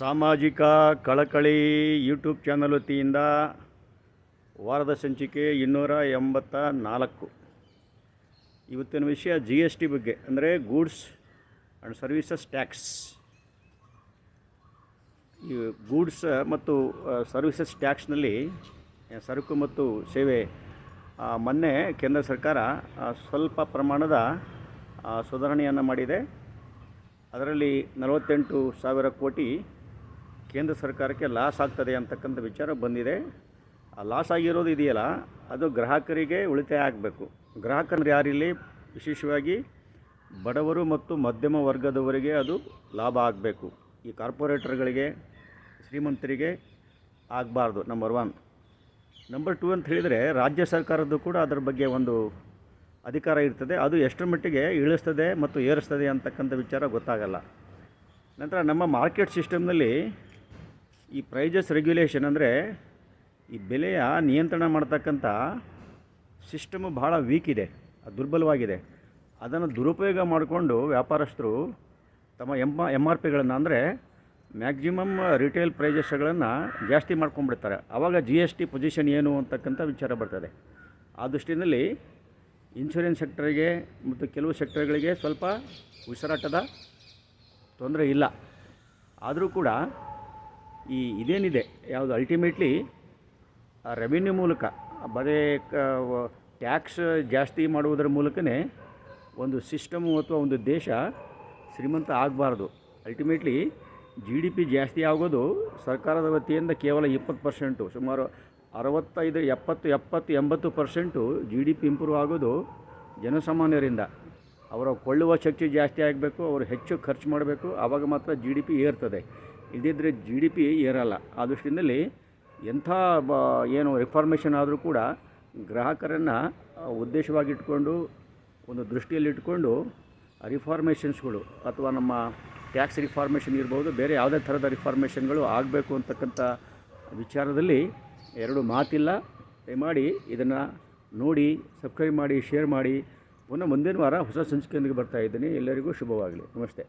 ಸಾಮಾಜಿಕ ಕಳಕಳಿ YouTube channel ವತಿಯಿಂದ ವಾರದ ಸಂಚಿಕೆ ಇನ್ನೂರ ಎಂಬತ್ತ ನಾಲ್ಕು. ಇವತ್ತಿನ ವಿಷಯ ಜಿ ಎಸ್ ಟಿ ಬಗ್ಗೆ, ಅಂದರೆ ಗೂಡ್ಸ್ ಆ್ಯಂಡ್ ಸರ್ವೀಸಸ್ ಟ್ಯಾಕ್ಸ್. ಈ ಗೂಡ್ಸ್ ಮತ್ತು ಸರ್ವೀಸಸ್ ಟ್ಯಾಕ್ಸ್ನಲ್ಲಿ ಸರಕು ಮತ್ತು ಸೇವೆ ಮೊನ್ನೆ ಕೇಂದ್ರ ಸರ್ಕಾರ ಸ್ವಲ್ಪ ಪ್ರಮಾಣದ ಸುಧಾರಣೆಯನ್ನು ಮಾಡಿದೆ. ಅದರಲ್ಲಿ ನಲವತ್ತೆಂಟು ಸಾವಿರ ಕೋಟಿ ಕೇಂದ್ರ ಸರ್ಕಾರಕ್ಕೆ ಲಾಸ್ ಆಗ್ತದೆ ಅಂತಕ್ಕಂಥ ವಿಚಾರ ಬಂದಿದೆ. ಆ ಲಾಸ್ ಆಗಿರೋದು ಇದೆಯಲ್ಲ, ಅದು ಗ್ರಾಹಕರಿಗೆ ಉಳಿತಾಯ ಆಗಬೇಕು. ಗ್ರಾಹಕರು ಯಾರಿಲ್ಲಿ? ವಿಶೇಷವಾಗಿ ಬಡವರು ಮತ್ತು ಮಧ್ಯಮ ವರ್ಗದವರಿಗೆ ಅದು ಲಾಭ ಆಗಬೇಕು. ಈ ಕಾರ್ಪೊರೇಟರ್ಗಳಿಗೆ, ಶ್ರೀಮಂತರಿಗೆ ಆಗಬಾರ್ದು ನಂಬರ್ ಒನ್ ನಂಬರ್ ಟು ಅಂತ ಹೇಳಿದರೆ, ರಾಜ್ಯ ಸರ್ಕಾರದ್ದು ಕೂಡ ಅದರ ಬಗ್ಗೆ ಒಂದು ಅಧಿಕಾರ ಇರ್ತದೆ. ಅದು ಎಷ್ಟರ ಮಟ್ಟಿಗೆ ಇಳಿಸ್ತದೆ ಮತ್ತು ಏರಿಸ್ತದೆ ಅಂತಕ್ಕಂಥ ವಿಚಾರ ಗೊತ್ತಾಗಲ್ಲ. ನಂತರ ನಮ್ಮ ಮಾರ್ಕೆಟ್ ಸಿಸ್ಟಮ್ನಲ್ಲಿ ಈ ಪ್ರೈಜಸ್ ರೆಗ್ಯುಲೇಷನ್ ಅಂದರೆ ಈ ಬೆಲೆಯ ನಿಯಂತ್ರಣ ಮಾಡ್ತಕ್ಕಂಥ ಸಿಸ್ಟಮು ಭಾಳ ವೀಕ್ ಇದೆ ದುರ್ಬಲವಾಗಿದೆ. ಅದನ್ನು ದುರುಪಯೋಗ ಮಾಡಿಕೊಂಡು ವ್ಯಾಪಾರಸ್ಥರು ತಮ್ಮ ಎಂ ಎಂ ಆರ್ ಪಿಗಳನ್ನು ಅಂದರೆ ಮ್ಯಾಕ್ಸಿಮಮ್ ರಿಟೇಲ್ ಪ್ರೈಜಸ್ಗಳನ್ನು ಜಾಸ್ತಿ ಮಾಡ್ಕೊಂಡ್ಬಿಡ್ತಾರೆ. ಆವಾಗ ಜಿ ಎಸ್ ಟಿ ಪೊಸಿಷನ್ ಏನು ಅಂತಕ್ಕಂಥ ವಿಚಾರ ಬರ್ತದೆ. ಆ ದೃಷ್ಟಿಯಲ್ಲಿ ಇನ್ಶೂರೆನ್ಸ್ ಸೆಕ್ಟರ್ಗೆ ಮತ್ತು ಕೆಲವು ಸೆಕ್ಟರ್ಗಳಿಗೆ ಸ್ವಲ್ಪ ಉಸಿರಾಟದ ತೊಂದರೆ ಇಲ್ಲ. ಆದರೂ ಕೂಡ ಈ ಇದೇನಿದೆ, ಯಾವುದು ಅಲ್ಟಿಮೇಟ್ಲಿ ರೆವಿನ್ಯೂ ಮೂಲಕ, ಬರೀ ಟ್ಯಾಕ್ಸ್ ಜಾಸ್ತಿ ಮಾಡುವುದರ ಮೂಲಕನೇ ಒಂದು ಸಿಸ್ಟಮು ಅಥವಾ ಒಂದು ದೇಶ ಶ್ರೀಮಂತ ಆಗಬಾರ್ದು. ಅಲ್ಟಿಮೇಟ್ಲಿ ಜಿ ಡಿ ಪಿ ಜಾಸ್ತಿ ಆಗೋದು ಸರ್ಕಾರದ ವತಿಯಿಂದ ಕೇವಲ ಇಪ್ಪತ್ತು ಪರ್ಸೆಂಟು ಸುಮಾರು ಅರವತ್ತೈದು, ಎಪ್ಪತ್ತು ಎಪ್ಪತ್ತು, ಎಂಬತ್ತು percent G D P improve ಆಗೋದು ಜನಸಾಮಾನ್ಯರಿಂದ. ಅವರ ಕೊಳ್ಳುವ ಶಕ್ತಿ ಜಾಸ್ತಿ ಆಗಬೇಕು, ಅವರು ಹೆಚ್ಚು ಖರ್ಚು ಮಾಡಬೇಕು ಆವಾಗ ಮಾತ್ರ ಜಿ ಡಿ ಪಿ ಏರ್ತದೆ. ಇಲ್ಲದಿದ್ದರೆ ಜಿ ಡಿ ಪಿ ಏರಲ್ಲ. ಆ ದೃಷ್ಟಿಯಲ್ಲಿ ಎಂಥ ಬ ಏನು ರಿಫಾರ್ಮೇಷನ್ ಆದರೂ ಕೂಡ ಗ್ರಾಹಕರನ್ನು ಉದ್ದೇಶವಾಗಿಟ್ಕೊಂಡು, ಒಂದು ದೃಷ್ಟಿಯಲ್ಲಿಟ್ಕೊಂಡು ರಿಫಾರ್ಮೇಷನ್ಸ್ಗಳು ಅಥವಾ ನಮ್ಮ ಟ್ಯಾಕ್ಸ್ ರಿಫಾರ್ಮೇಷನ್ ಇರ್ಬೋದು, ಬೇರೆ ಯಾವುದೇ ಥರದ ರಿಫಾರ್ಮೇಷನ್ಗಳು ಆಗಬೇಕು ಅಂತಕ್ಕಂಥ ವಿಚಾರದಲ್ಲಿ ಎರಡು ಮಾತಿಲ್ಲ. ದಯಮಾಡಿ ಇದನ್ನು ನೋಡಿ ಸಬ್ಸ್ಕ್ರೈಬ್ ಮಾಡಿ ಶೇರ್ ಮಾಡಿ. ಪುನಃ ಮುಂದಿನ ವಾರ ಹೊಸ ಸಂಚಿಕೆಯೊಂದಿಗೆ ಬರ್ತಾ ಇದ್ದೀನಿ. ಎಲ್ಲರಿಗೂ ಶುಭವಾಗಲಿ. ನಮಸ್ತೆ.